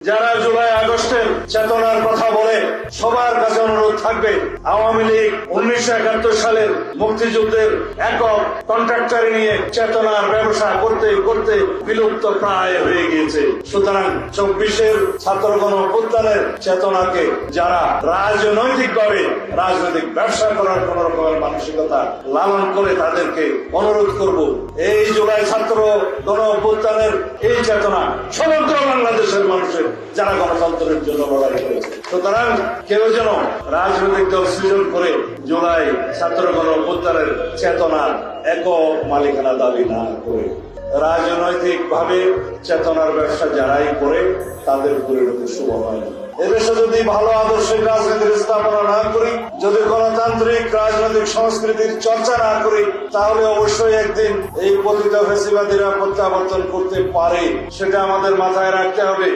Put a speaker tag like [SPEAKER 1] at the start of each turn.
[SPEAKER 1] যারা জুলাই চেতনার কথা বলে সবার কাছে অনুরোধ থাকবে। আওয়ামী লীগ উনিশশো একাত্তর সালের মুক্তিযুদ্ধের একক কন্ট্রাক্টর নিয়ে চেতনার ব্যবসা করতে করতে বিলুপ্ত প্রায় হয়ে গিয়েছে। সুতরাং চব্বিশের ছাত্র গণ চেতনাকে যারা রাজনৈতিক ভাবে রাজনৈতিক ব্যবসা করার কোন রকমের মানসিকতা লালন করে তাদেরকে অনুরোধ করব। এই জুলাই ছাত্র গণ অভ্যুত্থানের এই চেতনা সমগ্র বাংলাদেশের মানুষের, যারা গণতন্ত্রের জন্য লড়াই করেছে। সুতরাং কেউ যেন রাজনৈতিক দল সৃজন করে জুলাই ছাত্র গণ চেতনার একক মালিকানা দাবি না করে রাজনৈতিক ভাবে চেতনার ব্যবসা যারাই করে, তাদের পরিণতি শুভ হয় এদেশে যদি ভালো আদর্শিক রাজনীতির স্থাপনা না করি, যদি গণতান্ত্রিক রাজনৈতিক সংস্কৃতির চর্চা না করি, তাহলে অবশ্যই একদিন এই পতিত ফেসিবাদীরা প্রত্যাবর্তন করতে পারে, সেটা আমাদের মাথায় রাখতে হবে।